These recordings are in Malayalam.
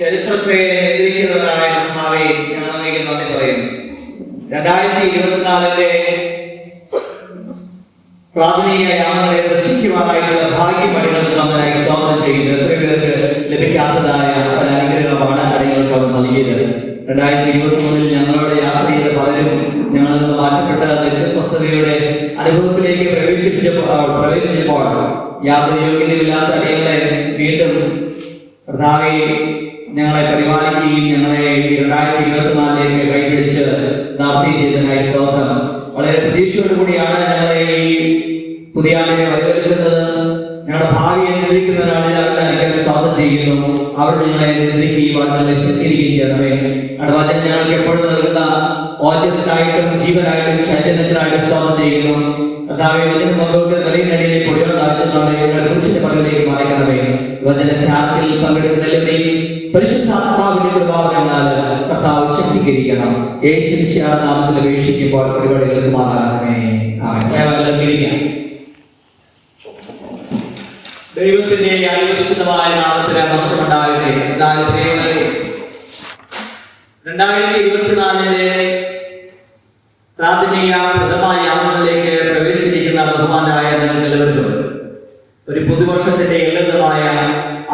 ചരിത്രത്തെ എതിരിക്കുന്നതായ മഹാവെ ഞങ്ങൾ നന്ദി പറയുന്നു. രണ്ടായിരത്തി ഇരുപത്തിനാലിലെ പ്രാഥമിക യാമങ്ങളെ ദർശിക്കുവാനായിട്ടുള്ള ഭാഗ്യമണികൾക്ക് നമ്മളായി സ്വാഗതം ചെയ്യുന്നത് എത്ര പേർക്ക് ലഭിക്കാത്തതായ പല അനുഗ്രഹമാണ് കാര്യങ്ങൾക്ക് അവർ നൽകിയത്. രണ്ടായിരത്തി ഇരുപത്തി മൂന്നിൽ ഞങ്ങളുടെ യാത്ര ചെയ്ത പലരും ഞങ്ങളിൽ നിന്ന് മാറ്റപ്പെട്ട നിത്യസ്വസ്ഥതയുടെ അനുഭവത്തിലേക്ക് പ്രവേശിപ്പിച്ചപ്പോൾ പ്രവേശിച്ചപ്പോൾ യാത്ര യോഗ്യതയില്ലാത്ത അടിയങ്ങളെ വീണ്ടും കർത്താവെ ഞങ്ങളെ പരിപാലിക്കുകയും ഞങ്ങളെ രണ്ടായിരത്തി ഇരുപത്തിനാലിലേക്ക് കൈപിടിച്ച് ദാഫി ചെയ്തതിനായി സ്തോത്രം. വളരെ പ്രതീക്ഷയോടു കൂടിയാണ് ഞങ്ങളെ ഈ പുതിയ വരവേൽക്കുന്നത് ഞങ്ങളുടെ ഭാവിയെ നിയന്ത്രിക്കുന്നതിനാണ് ഞങ്ങളുടെ സ്വാഗതം ചെയ്യുന്നു. അവർ ഞങ്ങളെ ശക്തീകരിക്കുകയും ചെയ്യണമേ ഞങ്ങളുടെ ഞങ്ങൾക്ക് എപ്പോഴും നൽകുന്ന ഓജസ്സായിട്ടും ജീവനായിട്ടും ചൈതന്യത്തിനായിട്ടും സ്വാഗതം ചെയ്യുന്നു. കർത്താവെ വചനം മുമ്പോട്ട് നിലയിനടിയിലെ പൊടികൾ താഴ്ത്തുന്നതാണ് ഞങ്ങളുടെ കുറിച്ചിന്റെ പകലിലേക്ക് മാറിക്കണമേ. വചന ക്ലാസ്സിൽ പങ്കെടുക്കുന്നതിലെയും പരിശുദ്ധാത്മാവിന്റെ കൃപാവരങ്ങളാൽ കർത്താവ് ശക്തീകരിക്കണം. യേശു നാമത്തിൽ അപേക്ഷിക്കുമ്പോൾ പരിപാടികൾക്ക് മാറാണമേ ആമേൻ. ദൈവത്തിന്റെ അതിപരിശുദ്ധമായ നാമത്തിന് എന്തായാലും ദൈവങ്ങളെ രണ്ടായിരത്തി ഇരുപത്തിനാലിലെ പ്രാഥമിക പ്രഥമ യാമങ്ങളിലേക്ക് പ്രവേശിച്ചിരിക്കുന്ന ബഹുമാനായ നിങ്ങൾ എല്ലാവർക്കും ഒരു പുതുവർഷത്തിന്റെ ഉന്നതമായ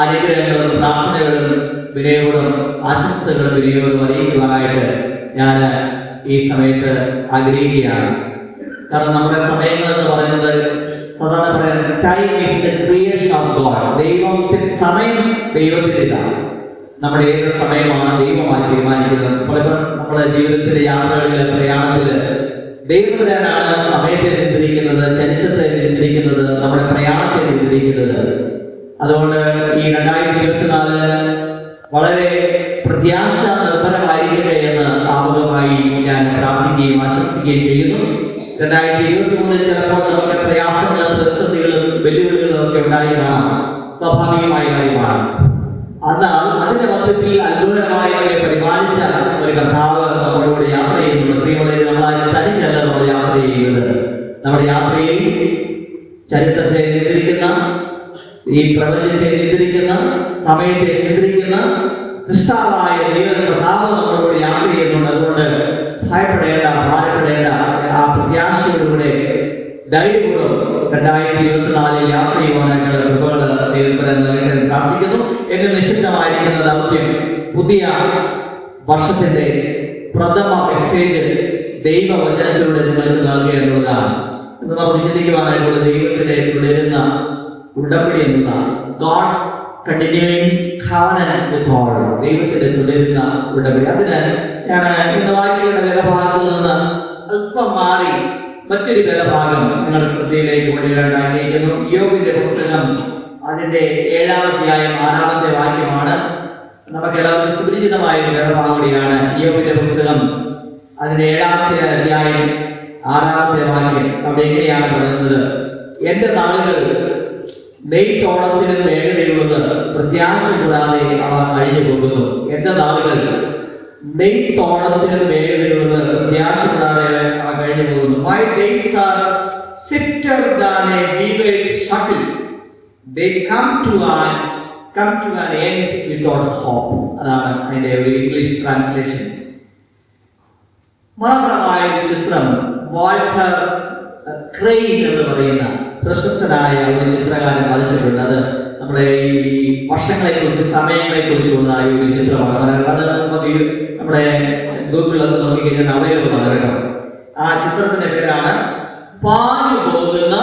അനുഗ്രഹങ്ങളും പ്രാർത്ഥനകളും വിനയവും ആശംസകളും വിനയവും അറിയിക്കുവാനായിട്ട് ഞാൻ ഈ സമയത്ത് ആഗ്രഹിക്കുകയാണ്. കാരണം നമ്മുടെ സമയങ്ങൾ എന്ന് പറയുന്നത് സാധാരണ പറയുന്നത് time is the creation of God ദൈവത്തിന് സമയം ദൈവത്തിന്റെതാണ് നമ്മുടെ ഏത് സമയമാണ് ദൈവമായി തീരുമാനിക്കുന്നത്? പലപ്പോഴും നമ്മുടെ ജീവിതത്തിലെ യാത്രകളിൽ പ്രയാണത്തിൽ ദൈവത്തിനാണ് സമയത്തെ നിയന്ത്രിക്കുന്നത് ചരിത്രത്തെ നിയന്ത്രിക്കുന്നത് നമ്മുടെ പ്രയാണത്തെ നിയന്ത്രിക്കുന്നത്. അതുകൊണ്ട് ഈ രണ്ടായിരത്തി ഇരുപത്തിനാല് വളരെ പ്രത്യാശ നിർഭരമായിരിക്കട്ടെ എന്ന് ആമുഖമായി ഞാൻ പ്രാർത്ഥിക്കുകയും ആശംസിക്കുകയും ചെയ്യുന്നു. രണ്ടായിരത്തി ഇരുപത്തി മൂന്നിൽ ചിലപ്പോൾ നമുക്ക് പ്രയാസങ്ങളും പ്രതിസന്ധികളും വെല്ലുവിളികളും ഒക്കെ ഉണ്ടായി കാണാം സ്വാഭാവികമായ കാര്യമാണ്. എന്നാൽ അതിന്റെ മധ്യത്തിൽ അത്ഭുതമായ പരിപാലിച്ച ഒരു കർത്താവ് നമ്മളോട് യാത്ര ചെയ്യുന്നുണ്ട്. പ്രിയമുള്ള നമ്മളായി തനിച്ചല്ല നമ്മൾ യാത്ര ചെയ്യുന്നത്. നമ്മുടെ യാത്രയിൽ ചരിത്രത്തെ നിയന്ത്രിക്കുന്ന ഈ പ്രപഞ്ചത്തെ നിയന്ത്രിക്കുന്ന സമയത്തെ നിയന്ത്രിക്കുന്ന സൃഷ്ടാവായ ദൈവ കർത്താവ് ധൈര്യപൂർവം രണ്ടായിരത്തി ഇരുപത്തിനാലിൽ യാത്ര ചെയ്യുവാനായിട്ടുള്ള കൃപകൾ ദൈവത്തിന് നൽകട്ടെ പ്രാർത്ഥിക്കുന്നു. എന്റെ നിശബ്ദമായിരിക്കുന്ന ദൗത്യം പുതിയ വർഷത്തിന്റെ പ്രഥമ മെസ്സേജ് ദൈവവചനത്തിലൂടെ നിങ്ങൾക്ക് നൽകുക എന്നുള്ളതാണ്. എന്ന് നമ്മൾ വിശദീകരിക്കുവാനായിട്ടുള്ള ദൈവത്തിന്റെ തുടരുന്ന ഉടമ്പടി എന്നതാണ്. God's continuing covenant with all. ദൈവത്തിന്റെ തുടരുന്ന ഉടമ്പടി. അതിന് ഞാൻ ഇന്ന് വായിച്ചിരുന്ന വേദഭാഗത്തിൽ നിന്ന് അല്പം മാറി മറ്റൊരു വേദഭാഗം നിങ്ങളുടെ ശ്രദ്ധയിലേക്ക് കൊണ്ടുവരേണ്ട ആഗ്രഹിക്കുന്നു യോഗിന്റെ പുസ്തകം അതിന്റെ ഏഴാമധ്യായം ആറാമത്തെ വാക്യമാണ്. നമുക്ക് എല്ലാവർക്കും സുപരിചിതമായ ഒരു വേദഭാഗം കൂടിയാണ് യോഗിന്റെ പുസ്തകം. അതിന്റെ ഏഴാമത്തെ അധ്യായം ആറാമത്തെ വാക്യം. അവിടെ എങ്ങനെയാണ് പറയുന്നത്? എന്റെ നാളുകൾ നെയ്ത്തോളത്തിനും വേഗതയുള്ളത് പ്രത്യാശ കൂടാതെ അവ കഴിഞ്ഞു പോകുന്നു എന്റെ നാളുകൾ നെയ്ത്തോളത്തിനും വേഗതയുള്ളത് അവ കഴിഞ്ഞു പോകുന്നു. My days are swifter a weaver's shuttle they come to an come to an end without hope അതാണ് അതിന്റെ ഒരു ഇംഗ്ലീഷ് ട്രാൻസ്ലേഷൻ മനോഹരമായ ഒരു ചിത്രം. വാൾട്ടർ ക്രെയിൻ എന്ന് പറയുന്ന പ്രശസ്തനായ ഒരു ചിത്രകാരൻ വരച്ചിട്ടുണ്ട്. അത് നമ്മുടെ ഈ വർഷങ്ങളെ കുറിച്ച് സമയങ്ങളെ കുറിച്ചുള്ള ഒരു ചിത്രമാണ്. അത് നമുക്ക് നമ്മുടെ ഗൂഗിളിലൊക്കെ നോക്കിക്കഴിഞ്ഞാൽ അവയവ കേട്ടോ ആ ചിത്രത്തിന്റെ പേരാണ് പാഞ്ഞു പോകുന്ന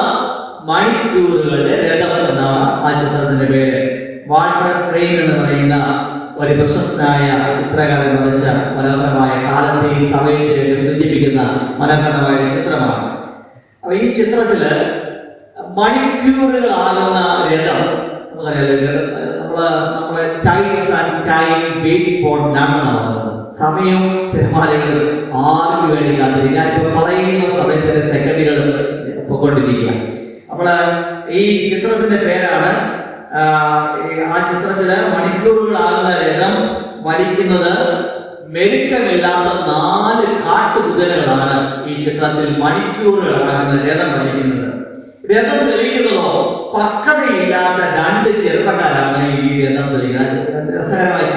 മണിക്കൂറുകളുടെ രഥം എന്നാണ് ആ ചിത്രത്തിന്റെ പേര്. വാട്ടർ ട്രെയിൻ എന്ന് പറയുന്ന ഒരു പ്രശസ്തനായ ചിത്രകാരൻ വരച്ച മനോഹരമായ കാലത്തെയും സമയത്തെയും സൂചിപ്പിക്കുന്ന മനോഹരമായ ചിത്രമാണ്. അപ്പൊ ഈ ചിത്രത്തിൽ മണിക്കൂറുകളാകുന്ന രഥം നമ്മൾ നമ്മളെ times and time wait for none എന്നാണ് സമയവും പെരുമാറികൾ ആർക്ക് വേണ്ടി കാത്തിരിക്കും ഇപ്പൊ പറയുന്ന സമയത്തിന്റെ സെക്കൻഡുകൾ പൊക്കൊണ്ടിരിക്കുക അപ്പോൾ ഈ ചിത്രത്തിന്റെ പേരാണ് ആ, ചിത്രത്തിൽ മണിക്കൂറുകളാകുന്ന രഥം വലിക്കുന്നത് മെരുക്കമില്ലാത്ത നാല് കാട്ടുകുതിരകളാണ് ഈ ചിത്രത്തിൽ മണിക്കൂറുകളാകുന്ന രഥം വലിക്കുന്നത് രഥം തെളിയിക്കുന്നതോ പക്വതയില്ലാത്ത രണ്ട് ചെറുപ്പക്കാരാണ് ഈ രഥം തെളിയുന്നത്. രസകരമായ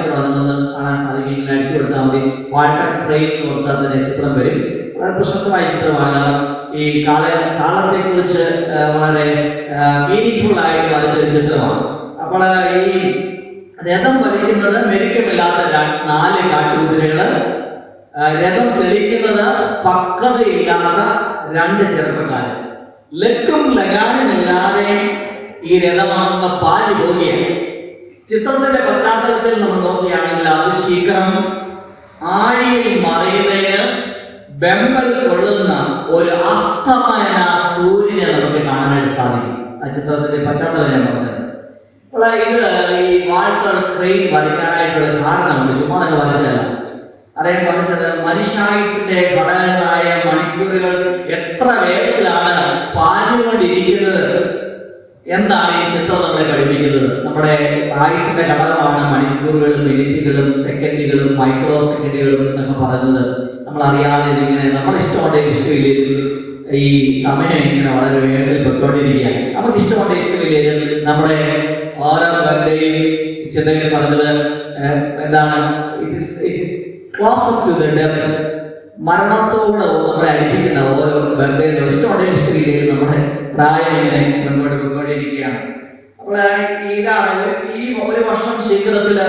വാട്ടർ ട്രെയിൻ എന്ന് പറഞ്ഞ ചിത്രം വരും. വളരെ പ്രശസ്തമായ ചിത്രമാണ്. കാരണം ഈ കാല കാലത്തെ കുറിച്ച് വളരെ മീനിങ്ഫുൾ ആയിട്ട് വരച്ച ഒരു ചിത്രമാണ്. അപ്പോൾ ഈ രഥം വലിക്കുന്നത് മെരുക്കമില്ലാത്ത നാല് കാട്ടുകുതിരകൾ. രഥം തെളിക്കുന്നത് പക്വതയില്ലാത്ത രണ്ട് ചെറുപ്പക്കാരൻ ലക്കും ലഗാനുമില്ലാതെ ഈ രഥമാകുന്ന പാൽ പോവുകയാണ്. ചിത്രത്തിന്റെ പശ്ചാത്തലത്തിൽ നമ്മൾ നോക്കുകയാണെങ്കിൽ അത് ശീഘ്രം ആഴിയിൽ മറയുന്നതിന് ബെമ്പൽ കൊള്ളുന്ന ഒരു അസ്തമയ സൂര്യനെ നമുക്ക് കാണാനായിട്ട് സാധിക്കും. ആ ചിത്രത്തിന്റെ പശ്ചാത്തലം ഞാൻ പറഞ്ഞത്. ഈ വാൾട്ടർ ക്രെയിൻ വരയ്ക്കാനായിട്ടുള്ള കാരണമുണ്ട്. ചുമ്മാ നിങ്ങൾ വരച്ചതല്ല. അദ്ദേഹം വരച്ചത് മനുഷ്യായുസിന്റെ ഘടകങ്ങളായ മണിക്കൂറുകൾ എത്ര വേഗത്തിലാണ് പാഞ്ഞുകൊണ്ടിരിക്കുന്നത് എന്താണ് ഈ ചിത്രം നമ്മളെ പഠിപ്പിക്കുന്നത്? നമ്മുടെ ആയുസിന്റെ ഘടകമാണ് മണിക്കൂറുകളും മിനിറ്റുകളും സെക്കൻഡുകളും മൈക്രോ സെക്കൻഡുകളും എന്നൊക്കെ പറയുന്നത്. നമ്മൾ അറിയാതെ ഇതിങ്ങനെ നമ്മുടെ ഇഷ്ടമുണ്ട് ഇഷ്ടമില്ലെങ്കിൽ ഈ സമയം ഇങ്ങനെ വളരെ വേഗത്തിൽ പൊയ്ക്കൊണ്ടിരിക്കുകയാണ്. നമുക്ക് ഇഷ്ടമുണ്ട് ഇഷ്ടമില്ലെങ്കിൽ നമ്മുടെ ഓരോ ബന്ധയും ചിത്രങ്ങൾ പറഞ്ഞത് എന്താണ്? It it close to the death മരണത്തോട് നമ്മളെ അരിപ്പിക്കുന്ന ഓരോ ബന്ധങ്ങളും ഇഷ്ടമുള്ള ഹിസ്റ്ററിയിൽ നമ്മുടെ പ്രായം ഇങ്ങനെ മുന്നോട്ട് പോയിക്കൊണ്ടിരിക്കുകയാണ്. അപ്പോൾ ഇതാണ് ഈ ഒരു വർഷം ശീഘ്രത്തിൽ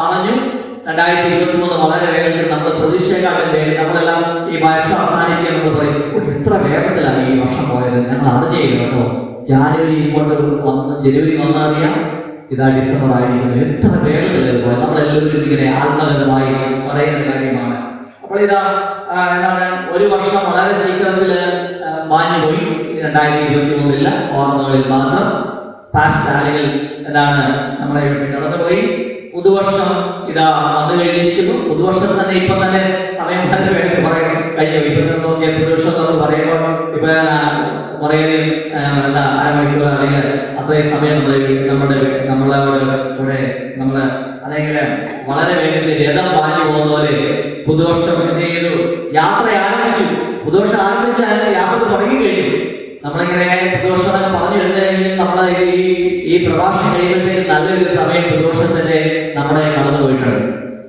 മറഞ്ഞു. രണ്ടായിരത്തി ഇരുപത്തി മൂന്ന് വളരെ വേഗത്തിൽ നമ്മൾ പ്രതിഷേധം വേണ്ടി നമ്മളെല്ലാം ഈ വർഷം അവസാനിക്കുക നമ്മൾ പറയും. ഇത്ര വേഗത്തിലാണ് ഈ വർഷം പോയത്? ഞങ്ങൾ അറിഞ്ഞില്ല കേട്ടോ. ജാനുവരി ഇങ്ങോട്ട് വന്ന് ജനുവരി വന്നറിയാം ഇതാ ഡിസംബർ ആയിരിക്കുന്നത്. എത്ര വേഗത്തിൽ പോയത്? നമ്മളെല്ലാവരും ഇങ്ങനെ ആത്മഗതമായി പറയുന്ന കാര്യമാണ്. അപ്പോൾ ഇതാ എന്താണ് ഒരു വർഷം വളരെ ശീഘ്രത്തിൽ മാഞ്ഞു പോയി. രണ്ടായിരത്തി ഇരുപത്തി മൂന്നില്ല ഓർമ്മകളിൽ മാത്രം പാസ്റ്റ് അല്ലെങ്കിൽ എന്താണ് നമ്മുടെ കടന്നുപോയി പുതുവർഷം ഇതാ വന്നു കഴിഞ്ഞിരിക്കുന്നു. പുതുവർഷം തന്നെ ഇപ്പൊ തന്നെ സമയം വേണമെങ്കിൽ പറയാം കഴിഞ്ഞു. ഇപ്പൊ നോക്കിയാൽ പുതുവർഷം നമ്മൾ പറയുമ്പോൾ ഇപ്പൊ അരമണിക്കൂർ അല്ലെങ്കിൽ അത്രയും സമയം നമ്മുടെ നമ്മളോട് കൂടെ നമ്മൾ അല്ലെങ്കിൽ വളരെ വേഗത്തിൽ രഥം വാങ്ങി പോകുന്ന പോലെ പുതുവർഷം എന്ത് ചെയ്തു യാത്ര ആരംഭിച്ചു. പുതുവർഷം ആരംഭിച്ച യാത്ര തുടങ്ങി കഴിഞ്ഞു. നമ്മളിങ്ങനെ പുതുവർഷം പറഞ്ഞു കഴിഞ്ഞാൽ നമ്മളെ ഈ ഈ പ്രഭാഷണം കഴിയുമ്പോഴത്തേക്ക് നല്ലൊരു സമയം പുതുവർഷത്തിന്റെ നമ്മളെ കടന്നു പോയിട്ടുണ്ട്.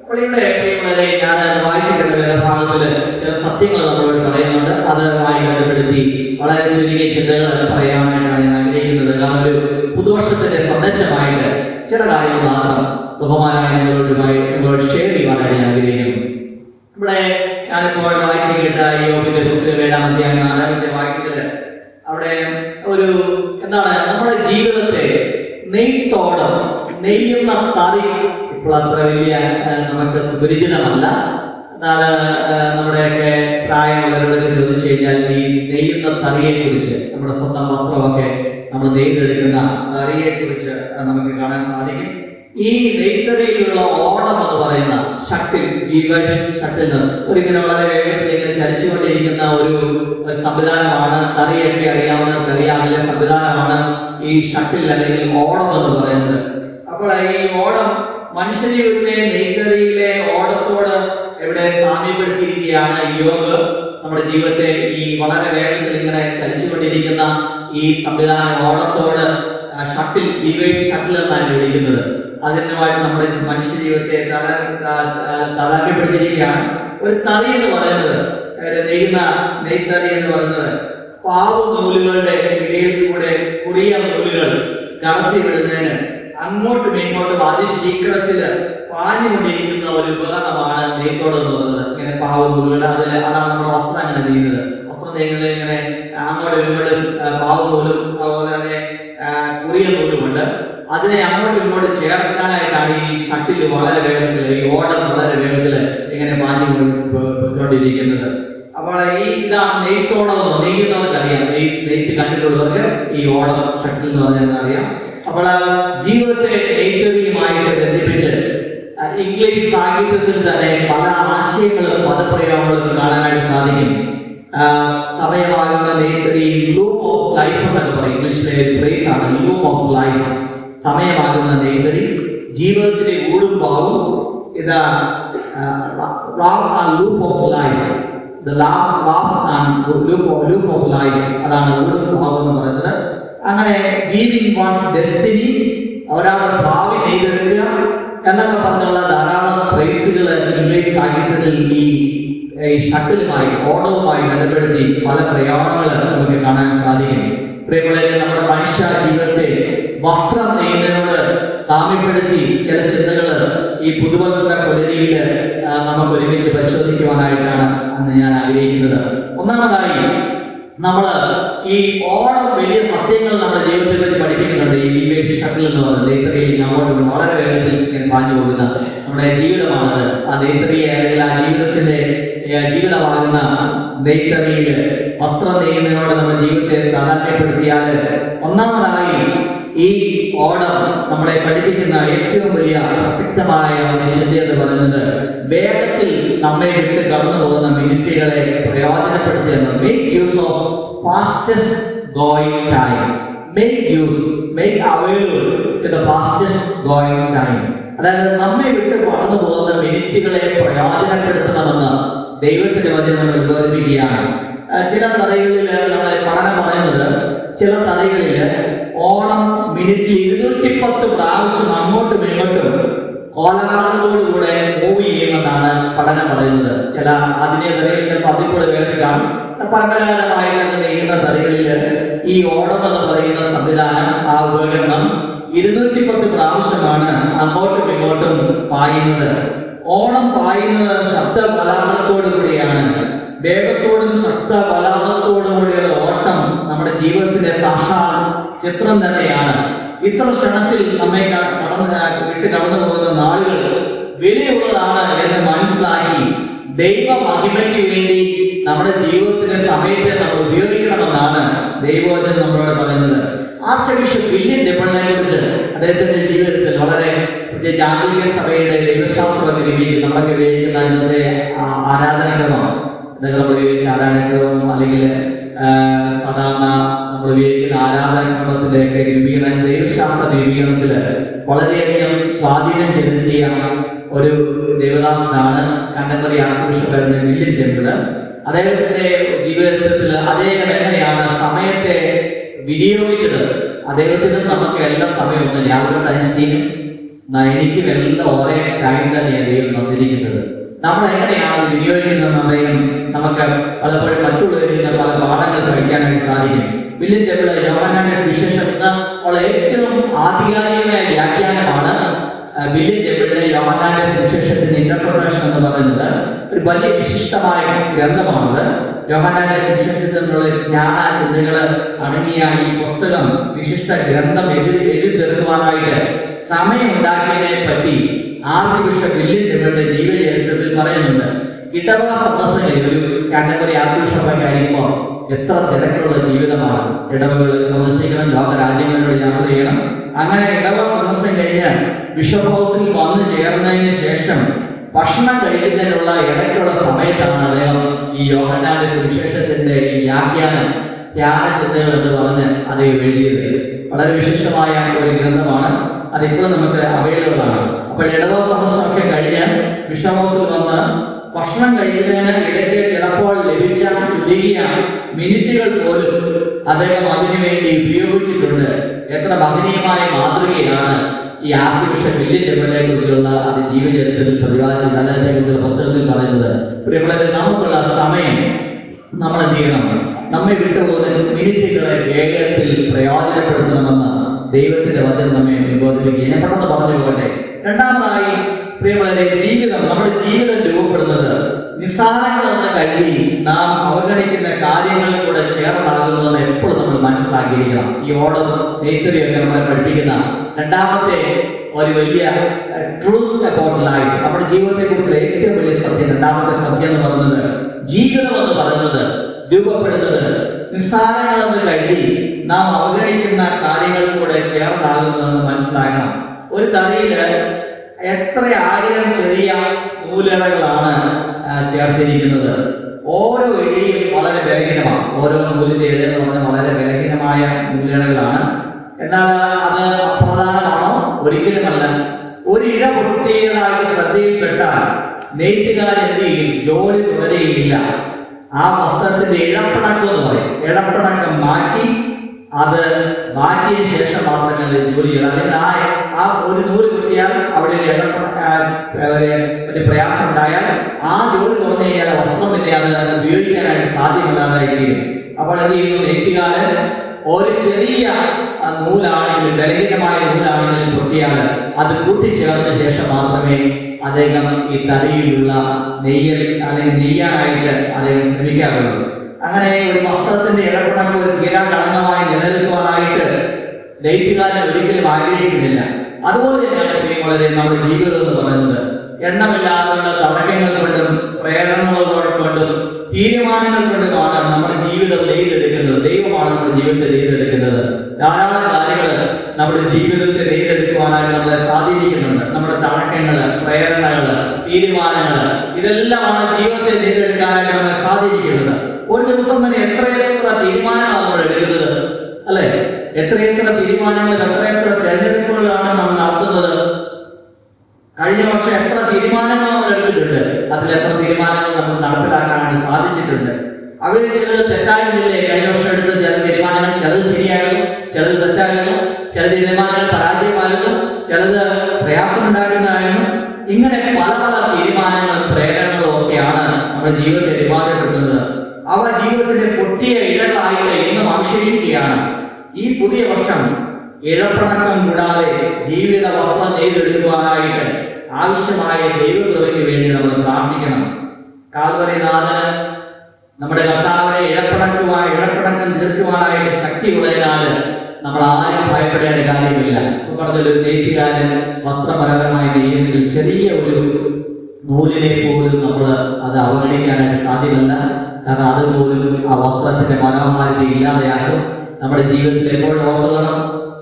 അപ്പോൾ ഞാൻ അത് വായിച്ചിട്ടുണ്ട് വേദഭാഗത്തിൽ ചില സത്യങ്ങൾ നമ്മളോട് പറയുന്നുണ്ട്. അതുമായി ബന്ധപ്പെടുത്തി വളരെ ചുരുങ്ങിയ ചിന്തകൾ പറയാൻ വേണ്ടിയാണ് ഞാൻ ആഗ്രഹിക്കുന്നത്. കാരണം ഒരു പുതുവർഷത്തിന്റെ സന്ദേശമായിട്ട് ചില കാര്യങ്ങൾ മാത്രം ബഹുമാനായ നിങ്ങളോടുമായി നിങ്ങളോട് ഷെയർ ചെയ്യാനായിട്ട് ഞാൻ ആഗ്രഹിക്കുന്നു. ഇവിടെ ഞാനിപ്പോൾ വായിച്ചു കേട്ട യോഗിന്റെ പുസ്തകം ഏഴാം അധ്യായം നാലാമത്തെ വാക്യത്തിൽ അവിടെ ഒരു എന്താണ് നമ്മുടെ ജീവിതത്തെ നെയ്ത്തോട് നെയ്യുന്ന തറി ഇപ്പോൾ അത്ര വലിയ നമുക്ക് സുപരിചിതമല്ല. നമ്മുടെയൊക്കെ പ്രായമുള്ളവരോടൊക്കെ ചോദിച്ചു കഴിഞ്ഞാൽ ഈ നെയ്യുന്ന തറിയെ കുറിച്ച് നമ്മുടെ സ്വന്തം വസ്ത്രമൊക്കെ നമ്മൾ നെയ്തെടുക്കുന്ന തറിയെ കുറിച്ച് നമുക്ക് കാണാൻ സാധിക്കും. ഈ നെയ്ത്തറയിലുള്ള ഓണം എന്ന് പറയുന്ന ഷട്ടിൽ ഈ ഷട്ടിൽ ഒരിക്കലും വളരെ വേഗത്തിൽ ഇങ്ങനെ ചലിച്ചുകൊണ്ടിരിക്കുന്ന ഒരു സംവിധാനമാണ്. തറിയൊക്കെ അറിയാവുന്നവർക്ക് അറിയാവുന്ന സംവിധാനമാണ് ഈ ഷട്ടിൽ അല്ലെങ്കിൽ ഓണം എന്ന് പറയുന്നത്. അപ്പോൾ ഈ ഓണം മനുഷ്യജീവിതത്തെ നെയ്ത്തറിയിലെ ഓണത്തോട് എവിടെ സാമ്യപ്പെടുത്തിയിരിക്കുകയാണ് യോഗ. നമ്മുടെ ജീവിതത്തെ ഈ വളരെ വേഗത്തിൽ ഇങ്ങനെ ചലിച്ചുകൊണ്ടിരിക്കുന്ന ഈ സംവിധാനം ഓണത്തോട് ആ, ഷട്ടിൽ ഡിവൈഡ് ഷട്ടിൽ എന്നാണ് വിളിക്കുന്നത് അതിനുമായിട്ട് നമ്മുടെ മനുഷ്യ ജീവിതത്തെ തല ഒരു തറി എന്ന് പറയുന്നത് നെയ്യുന്ന നെയ്ത്തറി എന്ന് പറയുന്നത് പാവ നൂലുകളുടെ ഇടയിൽ കൂടെ കുറിയ നൂലുകൾ കടത്തി വിടുന്നതിന് അങ്ങോട്ടും ഇങ്ങോട്ടും അതിശീഘ്രത്തിൽ പാഞ്ഞുകൊണ്ടിരിക്കുന്ന ഒരു ഉപകരണമാണ് നെയ്ത്തോട് എന്ന് പറയുന്നത്. ഇങ്ങനെ പാവ നൂലുകൾ അതിൽ അതാണ് നമ്മുടെ വസ്ത്രം അങ്ങനെ നെയ്യുന്നത് വസ്ത്രം നെയ്യുന്നത് ഇങ്ങനെ അങ്ങോട്ടും ഇങ്ങോട്ടും പാവ നൂലും കുറിയ നൂലുമുണ്ട് അതിനെ അങ്ങോട്ടും ഇങ്ങോട്ടും ചേർക്കാനായിട്ടാണ് ഈ ഷട്ടിൽ വളരെ വേഗത്തിൽ ഈ ഓടം വളരെ വേഗത്തിൽ ഇങ്ങനെ പാഞ്ഞു കൊണ്ടിരിക്കുന്നത് അപ്പോൾ ഈ ഇതാണ് നെയ്ത്ത് നെയ്ത്തോടമെന്നോ നെയ്യുന്നവർക്ക് അറിയാം നെയ് നെയ്ത്ത് കണ്ടിട്ടുള്ളവർക്ക് ഈ ഓടം ഷട്ടിൽ എന്ന് പറഞ്ഞാൽ അറിയാം. അപ്പോൾ ജീവിതത്തെ നെയ്ത്തറിയുമായിട്ട് ബന്ധിപ്പിച്ച് ഇംഗ്ലീഷ് സാഹിത്യത്തിൽ തന്നെ പല ആശയങ്ങളും പദപ്രയോഗങ്ങളും കാണാനായിട്ട് സാധിക്കും. സമയമാകുന്ന ലൂം ഓഫ് ലൈഫ് ആണ് സമയമാകുന്ന നെയ്ത്തറി ജീവിതത്തിലെ ഊടും പാവും ഇതാ ഓഫ് ലൈഫ് അതാണ് എന്ന് പറയുന്നത്. അങ്ങനെ ഡെസ്റ്റിനി ഒരാളുടെ ഭാവി നെയ്തെടുക്കുക എന്നൊക്കെ പറഞ്ഞുള്ള ധാരാളം പ്രൈസുകൾ ഇംഗ്ലീഷ് സാഹിത്യത്തിൽ ഈ ഈ ഷട്ടിലുമായി ഓണവുമായി ബന്ധപ്പെടുത്തി പല പ്രയോഗങ്ങൾ നമുക്ക് കാണാൻ സാധിക്കും. പ്രിയമുള്ളവരെ നമ്മുടെ മനുഷ്യ ജീവിതത്തെ വസ്ത്രം നെയ്യുന്നതിനോട് സാമ്യപ്പെടുത്തി ചില ചിന്തകൾ ഈ പുതുവത്സര പുലരിയിൽ നമുക്ക് ഒരുമിച്ച് പരിശോധിക്കുവാനായിട്ടാണ് അന്ന് ഞാൻ ആഗ്രഹിക്കുന്നത്. ഒന്നാമതായി നമ്മൾ ഈ ഓണം വലിയ സത്യങ്ങൾ നമ്മുടെ ജീവിതത്തെ പറ്റി പഠിപ്പിക്കുന്നുണ്ട്. ഈ വിവേക് ഷട്ടിൽ എന്ന് പറയുന്നത് നെയ്ത്തറിയിൽ അങ്ങോട്ട് വളരെ വേഗത്തിൽ ഞാൻ പാഞ്ഞു പോകുന്ന നമ്മുടെ ജീവിതമാണത്. ആ നെയ്ത്തറിയെ അല്ലെങ്കിൽ ആ ജീവിതത്തിന്റെ ജീവിതമാകുന്ന നെയ്ത്തറിയിൽ വസ്ത്രം നെയ്യുന്നതിനോട് നമ്മുടെ ജീവിതത്തെ താതാത്മ്യപ്പെടുത്തിയാൽ ഒന്നാമതായി ഈ ഓണം നമ്മളെ പഠിപ്പിക്കുന്ന ഏറ്റവും വലിയ പ്രസക്തമായ വിശുദ്ധി എന്ന് പറയുന്നത് വേഗത്തിൽ നമ്മെ വിട്ട് കടന്നു പോകുന്ന മിനിറ്റുകളെ പ്രയോജനപ്പെടുത്തിയാണ് make use of fastest going time make use make aware fastest going time അതായത് നമ്മെ വിട്ട് കടന്നു പോകുന്ന മിനിറ്റുകളെ പ്രയോജനപ്പെടുത്തണമെന്ന് ദൈവത്തിന്റെ വചനം നമ്മൾ ബോധിപ്പിക്കുകയാണ് ചില തറകളിൽ നമ്മൾ പഠനം പറയുന്നത് ചില തറകളിൽ ഓണം മിനിറ്റിൽ ഇരുന്നൂറ്റി പത്ത് പ്രാവശ്യം അങ്ങോട്ടും ഇങ്ങോട്ടും കോലാഹലത്തോടുകൂടെ മൂവ് ചെയ്യുമെന്നാണ് പഠനം പറയുന്നത്. ചില അതിനെ തറകളിൽ ചിലപ്പോൾ അതിൽ കൂടെ വേണ്ടി കാണും. പരമ്പരാഗതമായിട്ട് നെയ്യുന്ന തറകളിൽ ഈ ഓണം എന്ന് പറയുന്ന സംവിധാനം ആ ഉപകരണം ഇരുന്നൂറ്റി പത്ത് പ്രാവശ്യമാണ് അങ്ങോട്ടും ഇങ്ങോട്ടും പായുന്നത്. ഓണം പായുന്നത് ശബ്ദ ബലാഹത്തോടു കൂടിയാണ് വേഗത്തോടും ശബ്ദ ബലാഹത്തോടും കൂടിയുള്ള ഓട്ടം നമ്മുടെ ജീവിതത്തിന്റെ സാക്ഷാൽ ചിത്രം തന്നെയാണ്. ഇത്ര ക്ഷണത്തിൽ നമ്മെ കടന്ന് വിട്ട് കടന്നു പോകുന്ന നാളുകൾ വിലയുള്ളതാണ് എന്ന് മനസ്സിലാക്കി ദൈവ മഹിമയ്ക്ക് വേണ്ടി നമ്മുടെ ജീവിതത്തിന്റെ സമയത്തെ നമ്മൾ ഉപയോഗിക്കണമെന്നാണ് ദൈവവചനം നമ്മളോട് പറയുന്നത്. ആർച്ച് ബിഷപ്പ് വില്യം ഡെബിളിനെ കുറിച്ച് അദ്ദേഹത്തിന്റെ ജീവിതത്തിൽ വളരെ ആംഗ്ലിക്കൻ സഭയുടെ ദൈവശാസ്ത്ര രീതിയിൽ നമ്മളൊക്കെ ഉപയോഗിക്കുന്ന ഇന്നത്തെ ആരാധനക്രമം നമ്മൾ ഉപയോഗിച്ച ആരാധനാക്രമം അല്ലെങ്കിൽ സാധാരണ നമ്മൾ ഉപയോഗിക്കുന്ന ആരാധനാക്രമത്തിന്റെ ഒക്കെ രൂപീകരണം ദൈവശാസ്ത്ര രൂപീകരണത്തിൽ വളരെയധികം സ്വാധീനം ചെലുത്തിയ ഒരു ദേവദാസനാണ്. കണ്ടംപറി ആർച്ച് ബിഷപ്പായിരുന്ന വില്യം ടെമ്പിൾ അദ്ദേഹത്തിന്റെ ജീവിതത്തിൽ അദ്ദേഹം എങ്ങനെയാണ് സമയത്തെ വിനിയോഗിച്ചത്? അദ്ദേഹത്തിനും നമുക്ക് എല്ലാ സമയവും യാതൊരു ന- എനിക്കും എല്ലാം ഒരേ ടൈം തന്നെയാണ് ദൈവം തന്നിരിക്കുന്നത്. നമ്മൾ എങ്ങനെയാണ് അത് വിനിയോഗിക്കുന്നത് നമുക്ക് പലപ്പോഴും മറ്റുള്ളവരിൽ നിന്ന് പല പാഠങ്ങൾ പഠിക്കാനായിട്ട് സാധിക്കും. വില്യം ടെമ്പിൾ ജവാഹർലാലിന്റെ വിശേഷം എന്ന ഏറ്റവും ആധികാരികമായ വ്യാഖ്യാനമാണ് വില്യം ടെമ്പിളിന്റെ യോഹന്നാന്റെ സുവിശേഷത്തിന്റെ ഇന്റർപ്രിട്ടേഷൻ എന്ന് പറയുന്നത് ഒരു വലിയ വിശിഷ്ടമായ ഗ്രന്ഥമാണത്. യോഹനായ സുവിശേഷത്തിൽ നിന്നുള്ള ജ്ഞാന ചിന്തകൾ അടങ്ങിയ ഈ പുസ്തകം വിശിഷ്ട ഗ്രന്ഥം എഴുതി എഴുതി തീർക്കുവാനായിട്ട് സമയമുണ്ടാക്കിയതിനെ പറ്റി ആർച്ച് ബിഷപ്പ് വില്യം ടെമ്പിളിന്റെ ജീവചരിത്രത്തിൽ പറയുന്നുണ്ട്. ഇടവ സന്ദർശകർ ഒരു കാറ്റഗറി ആർച്ച് ബിഷപ്പൊക്കെ ആയിരിക്കുമ്പോൾ എത്ര തിരക്കുള്ള ജീവിതമാണ് ഇടവകൾ സന്ദർശിക്കണം ലോക രാജ്യങ്ങളിലൂടെ യാത്ര ചെയ്യണം. അങ്ങനെ ഇടവ സന്ദർശനം കഴിഞ്ഞ് ബിഷപ്പ് ഹൗസിൽ വന്നു ചേർന്നതിന് ശേഷം ഭക്ഷണം കഴിക്കുന്നതിനുള്ള ഇടയ്ക്കുള്ള സമയത്താണ് അദ്ദേഹം ഈ യോഹന്നാന്റെ സുവിശേഷത്തിന്റെ ഈ വ്യാഖ്യാനം ധ്യാന ചിന്തകൾ എന്ന് പറഞ്ഞ് അത് എഴുതിയത്. വളരെ വിശിഷ്ടമായ ഒരു ഗ്രന്ഥമാണ്. അത് ഇപ്പോഴും നമുക്ക് അവൈലബിൾ ആണ്. അപ്പോൾ ഇടവ സന്ദർശനമൊക്കെ കഴിഞ്ഞ് ബിഷപ്പ് ഹൗസിൽ വന്ന് ഭക്ഷണം കഴിക്കുന്നതിന് ഇടയ്ക്ക് ചിലപ്പോൾ ലഭിച്ച ചുരുങ്ങിയ മിനിറ്റുകൾ പോലും അദ്ദേഹം അതിനു വേണ്ടി ഉപയോഗിച്ചിട്ടുണ്ട്. എത്ര മഹനീയമായ മാതൃകയാണ് ഈ ആർട്ടിഫിഷ്യൽ ടെമ്പിളിനെ കുറിച്ചുള്ള അത് ജീവചരിത്രത്തിൽ പ്രതിപാദിച്ചത് അദ്ദേഹത്തെ കുറിച്ചുള്ള പുസ്തകത്തിൽ പറയുന്നത്. പ്രിയമുള്ളത് നമുക്കുള്ള സമയം നമ്മൾ എന്ത് ചെയ്യണം? നമ്മെ വിട്ടുപോകുന്ന മിനിറ്റുകളെ വേഗത്തിൽ പ്രയോജനപ്പെടുത്തണമെന്ന് ദൈവത്തിന്റെ വചനം നമ്മെ ബോധിപ്പിക്കുക ഞാൻ പെട്ടെന്ന് പറഞ്ഞു പോകട്ടെ. രണ്ടാമതായി പ്രിയമുള്ളവരെ ജീവിതം നമ്മുടെ ജീവിതം രൂപപ്പെടുന്നത് നിസ്സാരങ്ങളെന്ന് കരുതി നാം അവഗണിക്കുന്ന കാര്യങ്ങളിൽ കൂടെ ചേർന്നാകുന്നതെന്ന് എപ്പോഴും നമ്മൾ മനസ്സിലാക്കിയിരിക്കണം. ഈ ഓർഡർ നെയ്ത്തറിയൊക്കെ നമ്മളെ പഠിപ്പിക്കുന്ന രണ്ടാമത്തെ ഒരു വലിയ ട്രൂത്ത് അബൌട്ട് ലൈഫ് നമ്മുടെ ജീവിതത്തെ കുറിച്ചുള്ള ഏറ്റവും വലിയ സത്യം രണ്ടാമത്തെ സത്യം എന്ന് പറയുന്നത് ജീവിതം എന്ന് പറയുന്നത് രൂപപ്പെടുന്നത് നിസ്സാരങ്ങളെന്ന് കരുതി നാം അവഗണിക്കുന്ന കാര്യങ്ങളിൽ കൂടെ ചേർന്നാകുന്നതെന്ന് മനസ്സിലാക്കണം. ഒരു തറയിൽ എത്ര ആയിരം ചെറിയ നൂലിഴകളാണ് ചേർത്തിരിക്കുന്നത്? ഓരോ ഇഴയും വളരെ ബലഹീനമാണ് ഓരോ നൂലിന്റെ ഇഴകൾ വളരെ ബലഹീനമായ നൂലിഴകളാണ് എന്നാൽ അത് അപ്രധാനമാണോ? ഒരിക്കലുമല്ല. ഒരു ഇഴ പൊട്ടിയതായി ശ്രദ്ധയിൽപ്പെട്ടാൽ നെയ്ത്തുകാരൻ എന്ത് ചെയ്യും? ജോലി തുടരുകയില്ല. ആ വസ്ത്രത്തിന്റെ ഇഴപ്പടക്കം എന്ന് പറയും. ഇഴപ്പടക്കം മാറ്റി അത് മാറ്റിയതിനു ശേഷം മാത്രമേ ജോലി ചെയ്യുള്ളൂ. അല്ലെങ്കിൽ ആ ആ ഒരു നൂൽ കിട്ടിയാൽ അവിടെ ഒരു പ്രയാസം ഉണ്ടായാൽ ആ ജോലി തുറന്നു കഴിഞ്ഞാൽ വസ്ത്രം പിന്നെ അത് ഉപയോഗിക്കാനായിട്ട് സാധ്യമല്ലാതെ അപ്പോൾ എന്ത് ചെയ്യുന്നു? നെറ്റുകാരൻ ഒരു ചെറിയ നൂലാണെങ്കിലും ബലഹീനമായ നൂലാണെങ്കിലും പൊട്ടിയാൽ അത് കൂട്ടിച്ചേർന്ന ശേഷം മാത്രമേ അദ്ദേഹം ഈ തടിയിലുള്ള നെയ്യൽ അല്ലെങ്കിൽ നെയ്യാനായിട്ട് അദ്ദേഹം ശ്രമിക്കാറുള്ളൂ. അങ്ങനെ ഒരു വസ്ത്രത്തിന്റെ ഇടപെടൽ ഒരു തീരാ കളങ്കമായി നിലനിൽക്കുവാനായിട്ട് നെയ്ത്തുകാരൻ ഒരിക്കലും ആഗ്രഹിക്കുന്നില്ല. അതുപോലെ തന്നെയാണ് പ്രിയമുള്ളവരെ നമ്മുടെ ജീവിതം എന്ന് പറയുന്നത്. എണ്ണമില്ലാതെയുള്ള തടക്കങ്ങൾ കൊണ്ടും പ്രേരണകൾ കൊണ്ടും തീരുമാനങ്ങൾ കൊണ്ടുമാണ് നമ്മുടെ ജീവിതം നെയ്തെടുക്കുന്നത് ദൈവമാണ് നമ്മുടെ ജീവിതത്തെ നെയ്തെടുക്കുന്നത് ധാരാളം കാര്യങ്ങൾ നമ്മുടെ ജീവിതത്തെ നെയ്തെടുക്കുവാനായിട്ട് നമ്മളെ സ്വാധീനിക്കുന്നുണ്ട് നമ്മുടെ തടക്കങ്ങൾ പ്രേരണകൾ തീരുമാനങ്ങൾ ഇതെല്ലാമാണ് ജീവിതത്തെ നെയ്തെടുക്കാനായിട്ട് നമ്മളെ സ്വാധീനിക്കുന്നത് ഒരു ദിവസം തന്നെ എത്രയെത്ര തീരുമാനങ്ങളാണ് നമ്മൾ എടുക്കുന്നത്? അല്ലെ? എത്രയെത്ര തീരുമാനങ്ങൾ എത്രയെത്ര തെരഞ്ഞെടുപ്പുകളാണ് നമ്മൾ നടത്തുന്നത്. കഴിഞ്ഞ വർഷം എത്ര തീരുമാനങ്ങൾ നമ്മൾ എടുത്തിട്ടുണ്ട്? അതിൽ എത്ര തീരുമാനങ്ങൾ നമ്മൾ നടപ്പിലാക്കാനായിട്ട് സാധിച്ചിട്ടുണ്ട്? അവർ ചിലത് തെറ്റായിരുന്നില്ലേ? കഴിഞ്ഞ വർഷം എടുത്ത ചില തീരുമാനങ്ങൾ ചിലത് ശരിയായിരുന്നു ചിലത് തെറ്റായിരുന്നു ചില തീരുമാനങ്ങൾ പരാജയമായിരുന്നു ചിലത് പ്രയാസമുണ്ടാക്കുന്നതായിരുന്നു ഇങ്ങനെ പല പല തീരുമാനങ്ങളും പ്രേരണകളും ഒക്കെയാണ് നമ്മുടെ ജീവിതത്തെ രൂപാന്തരപ്പെടുന്നത് അവ ജീവിതത്തിന്റെ പൊട്ടിയ ഇഴകളായിട്ട് ഇന്നും അവശേഷിക്കുകയാണ്. ഈ പുതിയ വർഷം ഇഴപ്പടക്കം കൂടാതെ ജീവിത വസ്ത്രം നെയ്തെടുക്കുവാനായിട്ട് ആവശ്യമായ ദൈവകൃപയ്ക്ക് വേണ്ടി നമ്മൾ പ്രാർത്ഥിക്കണം. കാൽവരിനാഥന് നമ്മുടെ കർത്താവിനെ ഇഴപ്പടക്കുവാൻ ഇഴപ്പടക്കം തീർക്കുവാനായിട്ട് ശക്തിയുള്ളതിനാൽ നമ്മൾ ആരും ഭയപ്പെടേണ്ട കാര്യമില്ല. ഇപ്പൊ പറഞ്ഞല്ലോ ഒരു നെയ്ത്തുകാരൻ വസ്ത്രപരമായി നെയ്യുന്നതിൽ ചെറിയ ഒരു നൂലിനെ പോലും നമ്മൾ അത് അവഗണിക്കാനായിട്ട് സാധ്യമല്ല. കാരണം അതുപോലും ആ വസ്ത്രത്തിന്റെ മനോഹാരിത ഇല്ലാതെയാക്കും നമ്മുടെ ജീവിതത്തിൽ എപ്പോഴും ഓർക്കണം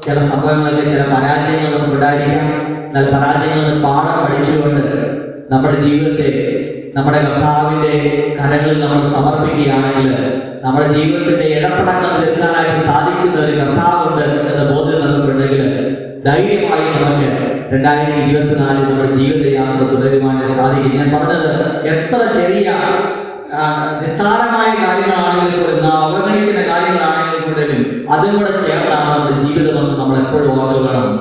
ചില സംഭവങ്ങളിൽ ചില പരാജയങ്ങൾ നമുക്ക് ഉണ്ടായിരിക്കാം. എന്നാൽ പരാജയങ്ങളിൽ പാഠം പഠിച്ചുകൊണ്ട് നമ്മുടെ ജീവിതത്തെ നമ്മുടെ കർത്താവിന്റെ കരങ്ങളിൽ നമ്മൾ സമർപ്പിക്കുകയാണെങ്കിൽ നമ്മുടെ ജീവിതത്തിന്റെ ഇടപെടക്കം തീർക്കാനായിട്ട് സാധിക്കുന്ന ഒരു കർത്താവുണ്ട് എന്ന ബോധ്യം നമുക്കുണ്ടെങ്കിൽ ധൈര്യമായി നമുക്ക് രണ്ടായിരത്തി ഇരുപത്തിനാലിൽ നമ്മുടെ ജീവിതയാത്ര തുടരുവാനായിട്ട് സാധിക്കും. ഞാൻ പറഞ്ഞത് എത്ര ചെറിയ നിസ്സാരമായ കാര്യങ്ങളാണെങ്കിലും അവഗണിക്കുന്ന കാര്യങ്ങളാണെങ്കിലും കൂടെയും അതും കൂടെ ചേർന്നാണ് നമ്മുടെ ജീവിതം നമ്മൾ എപ്പോഴും ഓർത്തുകൊള്ളണം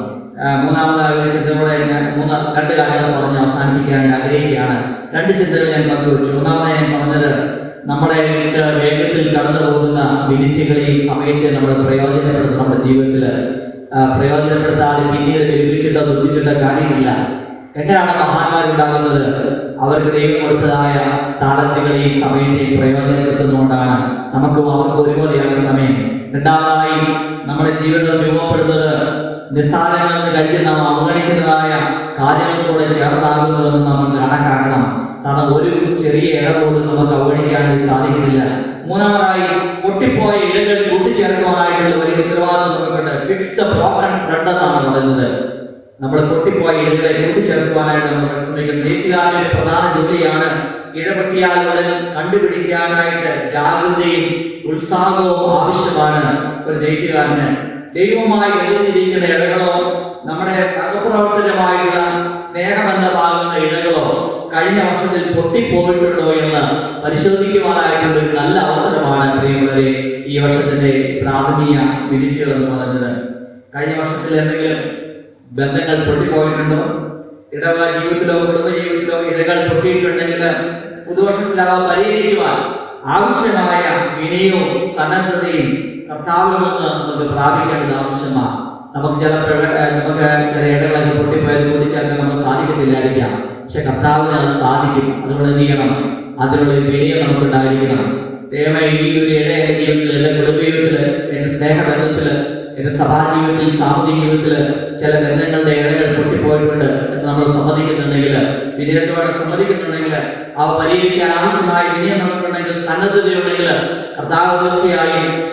മൂന്നാമതായി ചിന്തയോടെ ഞാൻ മൂന്ന് രണ്ട് കാര്യങ്ങൾ പറഞ്ഞ് അവസാനിപ്പിക്കാനായിട്ട് ആഗ്രഹിക്കുകയാണ്. രണ്ട് ചിന്തകൾ ഞാൻ പങ്കുവച്ചു. ഒന്നാമതായി ഞാൻ പറഞ്ഞത് നമ്മളെ വേഗത്തിൽ കടന്നു പോകുന്ന മിനിറ്റുകളെയും സമയത്തെ നമ്മൾ പ്രയോജനപ്പെടുത്തും നമ്മുടെ ജീവിതത്തിൽ. പ്രയോജനപ്പെടുത്താതെ പിന്നീട് ലഭിച്ചിട്ടോ ദുഃഖിച്ചിട്ടോ കാര്യമില്ല. എങ്ങനെയാണ് മഹാന്മാരുണ്ടാകുന്നത്? അവർക്ക് ദൈവം കൊടുത്തതായ താളത്തുകൾ ഈ സമയത്തെ പ്രയോജനപ്പെടുത്തുന്നുകൊണ്ടാണ് നമുക്കും അവർക്കും ഒരുപോലെയാണ് സമയം. രണ്ടാമതായി നമ്മുടെ ജീവിതം രൂപപ്പെടുന്നത് നിസ്സാരങ്ങളെന്ന് കരുതി നാം അവഗണിക്കുന്നതായ കാര്യങ്ങൾ കൂടെ ചേർത്താകുന്നതെന്ന് നമ്മൾ കണക്കാക്കണം കാരണം. ഒരു ചെറിയ ഇട പോലും നമുക്ക് അവഗണിക്കാൻ സാധിക്കുന്നില്ല. മൂന്നാമതായി പൊട്ടിപ്പോയ ഇടങ്ങൾ കൂട്ടിച്ചേർക്കുവാനായിട്ടുള്ള ഒരു ഉത്തരവാദിത്വം നമുക്കുണ്ട്. ഫിക്സ് ദ ബ്രോക്കൺ ബ്ലഡ് എന്നാണ് പറയുന്നത് നമ്മൾ പൊട്ടിപ്പോയ ഇടങ്ങളെ കൂട്ടിച്ചേർക്കുവാനായിട്ട് നമ്മൾ ശ്രമിക്കുന്നത്. പ്രധാന ജോലിയാണ് ഇടപെട്ടിയാൽ ഉടൻ കണ്ടുപിടിക്കാനായിട്ട് ജാഗ്രതയും ഉത്സാഹവും ആവശ്യമാണ് ഒരു ദൈവികാരന്. ദൈവമായി എഴുതിച്ചിരിക്കുന്ന ഇടകളോ നമ്മുടെ സഹപ്രവർത്തനമായുള്ള സ്നേഹബന്ധമാകുന്ന ഇടകളോ കഴിഞ്ഞ വർഷത്തിൽ പൊട്ടിപ്പോയിട്ടുണ്ടോ എന്ന് പരിശോധിക്കുവാനായിട്ടുള്ള ഒരു നല്ല അവസരമാണ് പ്രിയമുള്ളവരെ ഈ വർഷത്തിന്റെ പ്രാഥമിക മിനിറ്റുകൾ എന്ന് പറഞ്ഞത്. കഴിഞ്ഞ വർഷത്തിൽ എന്തെങ്കിലും ബന്ധങ്ങൾ പൊട്ടിപ്പോയിട്ടുണ്ടോ? ഇടവ ജീവിതത്തിലോ കുടുംബ ജീവിതത്തിലോ ഇടകൾ പൊട്ടിയിട്ടുണ്ടെങ്കിൽ അവ പരിഹരിക്കുവാൻ ആവശ്യമായ വിനയവും സന്നദ്ധതയും കർത്താവിൽ നിന്ന് നമുക്ക് പ്രാപിക്കേണ്ടത് ആവശ്യമാണ്. നമുക്ക് ചില നമുക്ക് ചില ഇടങ്ങളൊക്കെ പൊട്ടിപ്പോയത് കൂടിച്ചേർക്കാൻ നമുക്ക് സാധിക്കത്തില്ലായിരിക്കാം. പക്ഷെ കർത്താവിന് അത് സാധിക്കും. അതുകൊണ്ട് എന്ത് ചെയ്യണം? അതിനുള്ള വിനയം നമുക്ക് ഉണ്ടായിരിക്കണം. ദയവായി ഈ ഒരു ഇട എന്റെ ജീവിതത്തിൽ എന്റെ കുടുംബ ജീവിതത്തിൽ എന്റെ സ്നേഹബന്ധത്തിൽ എന്റെ സഭാ ജീവിതത്തിൽ സാമൂഹിക ജീവിതത്തിൽ ചില ബന്ധങ്ങളുടെ ഇടകൾ പൊട്ടിപ്പോയിട്ടുണ്ട് എന്ന് നമ്മൾ സമ്മതിക്കുന്നുണ്ടെങ്കിൽ വിനയത്തോടെ സമ്മതിക്കുന്നുണ്ടെങ്കിൽ അവ പരിഹരിക്കാൻ ആവശ്യമായ വിനയം നമുക്കുണ്ടെങ്കിൽ സന്നദ്ധതയുണ്ടെങ്കിൽ കർത്താവ്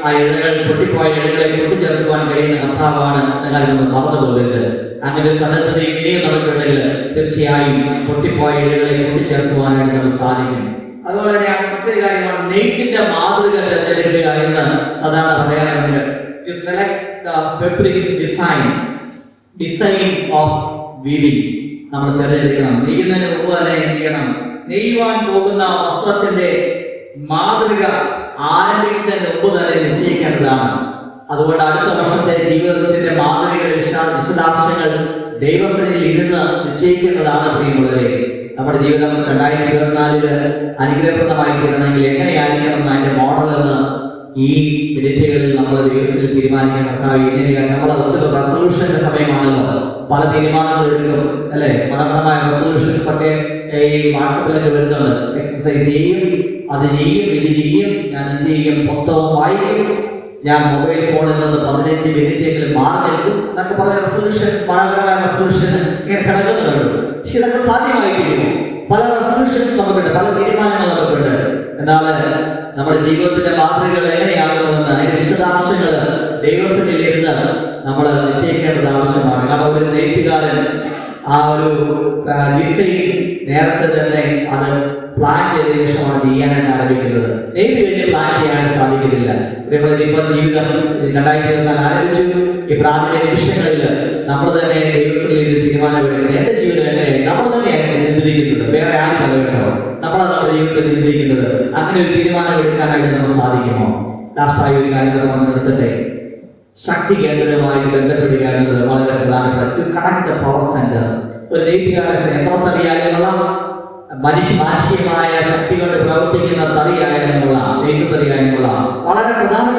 ആ ഇഴകൾ പൊട്ടിപ്പോയ ഇഴകളെ കൂട്ടിച്ചേർക്കുവാൻ കഴിയുന്ന കർത്താവാണ് എന്ന നമ്മൾ മറന്നു പോകരുത്. അങ്ങനെ സന്നദ്ധതയും വിനയം നമുക്കുണ്ടെങ്കിൽ തീർച്ചയായും പൊട്ടിപ്പോയ ഇഴകളെ കൂട്ടിച്ചേർക്കുവാനായിട്ട് നമുക്ക് സാധിക്കും. അതുപോലെ തന്നെ മറ്റൊരു കാര്യമാണ് നെയ്ത്തിന്റെ മാതൃക തെരഞ്ഞെടുക്കുക എന്ന് സാധാരണ പറയാറുണ്ട് to select the fabric design design of weaving. നമ്മൾ തിരഞ്ഞെടുക്കണം. നെയ്യുന്നതിന് മുമ്പ് തന്നെ എന്ത് ചെയ്യണം നെയ്യുവാൻ പോകുന്ന വസ്ത്രത്തിന്റെ മാതൃക ആരംഭിക്കുന്നതിന് മുമ്പ് തന്നെ നിശ്ചയിക്കേണ്ടതാണ്. അതുകൊണ്ട് അടുത്ത വർഷത്തെ ജീവിതത്തിന്റെ മാതൃകയുടെ വിശാ വിശദാംശങ്ങൾ ദൈവസ്ഥയിൽ ഇരുന്ന് നിശ്ചയിക്കേണ്ടതാണ് പ്രിയമുള്ളവരെ. നമ്മുടെ ജീവിതം രണ്ടായിരത്തി ഇരുപത്തിനാലിൽ അനുഗ്രഹപ്രദമായി തീരണമെങ്കിൽ എങ്ങനെയായിരിക്കണം അതിന്റെ മോഡൽ എന്ന് ഈ മിനിറ്റുകളിൽ നമ്മൾ ദിവസത്തിൽ തീരുമാനിക്കണം കർത്താവ് എങ്ങനെയാണ് നമ്മൾ ഒത്തിരി റെസൊല്യൂഷന്റെ സമയമാണല്ലോ. പല തീരുമാനങ്ങൾ എടുക്കും അല്ലെ? മനോഹരമായ റെസൊല്യൂഷൻസ് ഒക്കെ ഈ വാട്സപ്പിലൊക്കെ വരുന്നുണ്ട്. എക്സസൈസ് ചെയ്യും അത് ചെയ്യും ഇത് ചെയ്യും. ഞാൻ എന്ത് ചെയ്യും? പുസ്തകം വായിക്കും. ഞാൻ മൊബൈൽ ഫോണിൽ നിന്ന് പതിനഞ്ച് മിനിറ്റെങ്കിലും മാറി നിൽക്കും എന്നൊക്കെ പറഞ്ഞ റെസൊല്യൂഷൻ മനോഹരമായ റെസൊല്യൂഷൻ ഇങ്ങനെ കിടക്കുന്നുണ്ട്. പക്ഷെ ഇതൊക്കെ സാധ്യമായി തീരുമോ പല റെസൊല്യൂഷൻസ് നമുക്കുണ്ട് പല തീരുമാനങ്ങൾ നമുക്കുണ്ട്. എന്നാൽ നമ്മുടെ ജീവിതത്തിന്റെ മാതൃകകൾ എങ്ങനെയാകുന്നുവെന്ന് അതിന്റെ വിശദാംശങ്ങൾ ദൈവസ്ഥയിൽ ഇരുന്ന് നമ്മൾ നിശ്ചയിക്കേണ്ടത് ആവശ്യമാണ്. കാരണം ഒരു നെയ്ത്തുകാരൻ ആ ഒരു ഡിസൈൻ നേരത്തെ തന്നെ അത് പ്ലാൻ ചെയ്ത ശേഷമാണ് ചെയ്യാനായിട്ട് ആരംഭിക്കുന്നത്. നെയ്ത്ത് കഴിഞ്ഞ് പ്ലാൻ ചെയ്യാൻ സാധിക്കുന്നില്ല. ഇപ്പൊ ജീവിതം രണ്ടായിരത്തി ഇരുപത്തിനാല് ആരംഭിച്ചു. ഈ പ്രാഥമിക നിമിഷങ്ങളിൽ നമ്മൾ തന്നെ ദൈവസ്ഥയിൽ തീരുമാനമെടുക്കുന്നത് എന്റെ ജീവിതം എങ്ങനെയായി നമ്മൾ തന്നെ നിയന്ത്രിക്കുന്നത് വേറെ ആരും കേട്ടോ നമ്മളാണ് നമ്മുടെ ജീവിതത്തിൽ ജീവിക്കേണ്ടത് അങ്ങനെ ഒരു തീരുമാനം എടുക്കാനായിട്ട് നമുക്ക് സാധിക്കുമോ? ലാസ്റ്റായി ഒരു കാര്യം നമ്മൾ നിർത്തട്ടെ. ശക്തി കേന്ദ്രമായി ബന്ധപ്പെടുക എന്നത് വളരെ പ്രധാനപ്പെട്ട ടു കണക്ട് പവർ സെന്റർ ഒരു ദൈവികാല എത്ര തറിയാലുള്ള മനുഷ്യ മാനുഷികമായ ശക്തി പ്രവർത്തിക്കുന്ന തറിയായാലുമുള്ള നെയ്ത്ത് വളരെ കാര്യമാണ്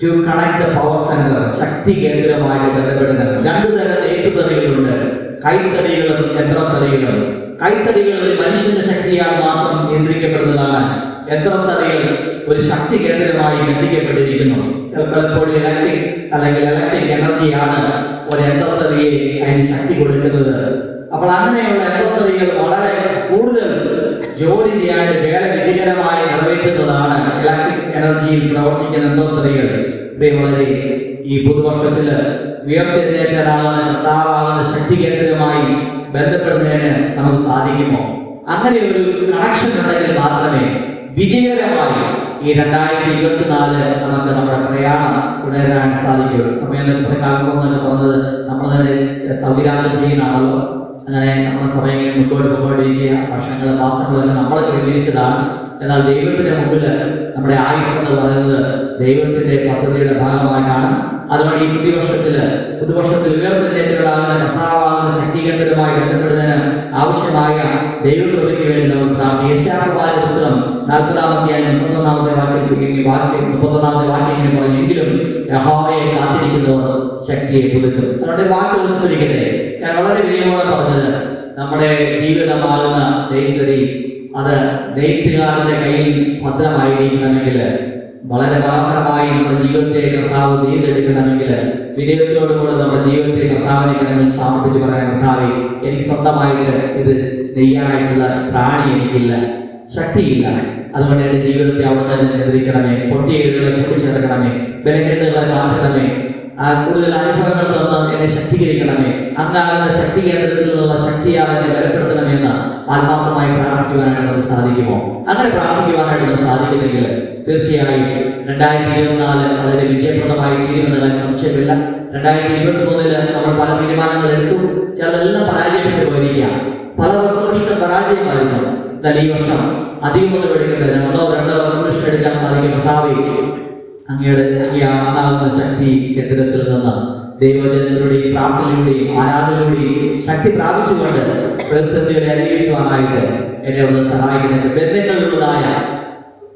ടു കണക്ട് പവർ സെന്റർ ശക്തി കേന്ദ്രമായി ബന്ധപ്പെടുന്നത്. രണ്ടു തരം ഏറ്റുതറികളുണ്ട്. തറികളുണ്ട് കൈത്തറികളും യന്ത്രത്തറികളും കൈത്തറികൾ ഒരു മനുഷ്യന്റെ ശക്തിയാൽ മാത്രം നിയന്ത്രിക്കപ്പെടുന്നതാണ്. യന്ത്രത്തറികൾ ഒരു ശക്തി കേന്ദ്രമായി ബന്ധിക്കപ്പെട്ടിരിക്കുന്നു. പലപ്പോഴും ഇലക്ട്രിക് അല്ലെങ്കിൽ ഇലക്ട്രിക് എനർജിയാണ് ഒരു യന്ത്രത്തറിയെ അതിന് ശക്തി കൊടുക്കുന്നത്. അപ്പോൾ അങ്ങനെയുള്ള യന്ത്രത്തറികൾ വളരെ കൂടുതൽ ജോലി ചെയ്യാൻ വേള വിജയകരമായി നിറവേറ്റുന്നതാണ് ഇലക്ട്രിക് എനർജിയിൽ പ്രവർത്തിക്കുന്ന യന്ത്രത്തറികൾ പ്രിയമുള്ളവരെ ഈ പുതുവർഷത്തിൽ ഉയർത്തെഴുന്നേറ്റാകുന്ന കർത്താവാകുന്ന ശക്തി കേന്ദ്രവുമായി ബന്ധപ്പെടുന്നതിന് നമുക്ക് സാധിക്കുമോ? അങ്ങനെ ഒരു കണക്ഷൻ ഉണ്ടെങ്കിൽ മാത്രമേ വിജയകരമായി ഈ രണ്ടായിരത്തി ഇരുപത്തിനാല് നമുക്ക് നമ്മുടെ പ്രയാണം തുടരാൻ സാധിക്കുള്ളൂ സമയം കാലം തന്നെ പറഞ്ഞത് നമ്മൾ തന്നെ സൗകര്യം ചെയ്യുന്നതാണല്ലോ. അങ്ങനെ നമ്മുടെ സമയങ്ങളിൽ മുന്നോട്ട് പോയിക്കൊണ്ടിരിക്കുക വർഷങ്ങൾ മാസങ്ങളെല്ലാം നമ്മൾ ക്രമീകരിച്ചതാണ്. എന്നാൽ ദൈവത്തിന്റെ മുമ്പിൽ നമ്മുടെ ആയുസ് എന്ന് പറയുന്നത് ദൈവത്തിന്റെ പദ്ധതിയുടെ ഭാഗമായിട്ടാണ് അതുകൊണ്ട് ഈ പുതുവർഷത്തിൽ പുതുവർഷത്തിൽ ഉയർന്നെഴുന്നേറ്റവരാകുന്ന കർത്താവാകുന്ന ശക്തീകരണവുമായി ബന്ധപ്പെടുന്നതിന് ആവശ്യമായ ദൈവകൃപയ്ക്ക് വേണ്ടി നമുക്ക് പ്രാർത്ഥിക്കാം. യേശാപ്രവാചക പുസ്തകം നാൽപ്പതാമത്തെ മുപ്പത്തൊന്നാമത്തെ വാക്യം വാക്യം മുപ്പത്തൊന്നാമത്തെ വാക്യം ഇങ്ങനെ പറഞ്ഞു എങ്കിലും യഹോവയെ കാത്തിരിക്കുന്നവർ ശക്തിയെ പുതുക്കും. നമ്മുടെ വാക്ക് വിസ്മരിക്കട്ടെ. ഞാൻ വളരെ വിനിയോഗം പറഞ്ഞത് നമ്മുടെ ജീവിതമാകുന്ന ദൈവഗതി അത് നെയ്ത്തുകാരന്റെ കയ്യിൽ ഭദ്രമായിരിക്കണമെങ്കിൽ വളരെ മനോഹരമായി നമ്മുടെ ജീവിതത്തെ കർത്താവ് നീന്തെടുക്കണമെങ്കിൽ വിനയത്തോടുകൂടി നമ്മുടെ ജീവിതത്തെ കർത്താവിനെ കടന്ന് സമർപ്പിച്ച് പറയാൻ കർത്താവെ എനിക്ക് സ്വന്തമായിട്ട് ഇത് നെയ്യാനായിട്ടുള്ള പ്രാണി എനിക്കില്ല ശക്തിയില്ല. അതുകൊണ്ട് എന്റെ ജീവിതത്തെ അവിടെ തന്നെ നിയന്ത്രിക്കണമേ പൊട്ടിയേടുകളെ കൂട്ടിച്ചേർക്കണമേ ബലഹീനതകളെ മാറ്റണമേ ആ കൂടുതൽ അനുഭവങ്ങൾ തന്ന് എന്നെ ശക്തീകരിക്കണമേ. അങ്ങാകുന്ന ശക്തി കേന്ദ്രത്തിൽ നിന്നുള്ള ശക്തിയാൽ എന്നെ ബലപ്പെടുത്തണമെന്ന് ആത്മാർത്ഥമായി പ്രാർത്ഥിക്കുവാനായിട്ട് നമുക്ക് സാധിക്കുമോ? അങ്ങനെ പ്രാർത്ഥിക്കുവാനായിട്ട് നമുക്ക് സാധിക്കുന്നെങ്കിൽ തീർച്ചയായും രണ്ടായിരത്തി ഇരുപത്തിനാല് വളരെ വിജയപ്രദമായി തീരുമെന്ന കാര്യം സംശയമില്ല. രണ്ടായിരത്തി ഇരുപത്തി മൂന്നിൽ നമ്മൾ പല തീരുമാനങ്ങൾ എടുത്തു. ചിലതെല്ലാം പരാജയപ്പെട്ടു പോയിരിക്കുക. പല വസ്തുനിഷ്ഠ പരാജയമായിരുന്നു എന്നാൽ ഈ വർഷം അധികം അധികമൊന്നും എടുക്കേണ്ടത് രണ്ടോ രണ്ടോ റെസൊല്യൂഷൻ എടുക്കാൻ സാധിക്കും കർത്താവേ അങ്ങയുടെ ഈ ആണാകുന്ന ശക്തി കേന്ദ്രത്തിൽ നിന്ന് ദൈവജനത്തിലൂടെയും പ്രാർത്ഥനയിലൂടെയും ആരാധനയിലൂടെയും ശക്തി പ്രാപിച്ചുകൊണ്ട് പ്രതിസന്ധികളെ അനുഭവിക്കുവാനായിട്ട് എന്നെ ഒന്ന് സഹായിക്കുന്നത് ബന്ധങ്ങളുള്ളതായ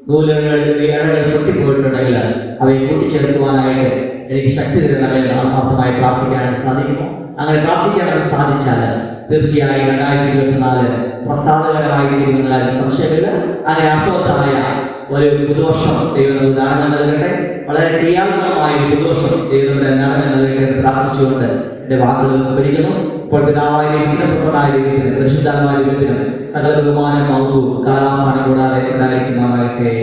നൂലുകൾ ഇടകൾ പൊട്ടിപ്പോയിട്ടുണ്ടെങ്കിൽ അവയെ കൂട്ടിച്ചേർക്കുവാനായിട്ട് എനിക്ക് ശക്തി തരണമെന്ന് ആത്മാർത്ഥമായി പ്രാർത്ഥിക്കാനായിട്ട് സാധിക്കുമോ? അങ്ങനെ പ്രാർത്ഥിക്കാനായിട്ട് സാധിച്ചാൽ തീർച്ചയായും രണ്ടായിരത്തി ഇരുപത്തിനാല് പ്രസാദകരമായി സംശയമില്ല. അങ്ങനെ അർത്ഥവത്തായ ഒരു പുതുവർഷം ദൈവം ദാനം നൽകട്ടെ. വളരെ ക്രിയാത്മകമായ ഒരു പുതുവർഷം ദൈവത്തിന്റെ നന്മ നൽകട്ടെ എന്ന് പ്രാർത്ഥിച്ചുകൊണ്ട് എന്റെ വാക്കുകൾ സ്മരിക്കുന്നു ഇപ്പോൾ പിതാവായ ദൈവത്തിനും പുത്രനായ ദൈവത്തിനും പരിശുദ്ധാത്മായ ദൈവത്തിനും സകല ബഹുമാനം മൗതു കാലാവസ്ഥാനം കൂടാതെ ഉണ്ടായിരിക്കുമാറാകട്ടെ.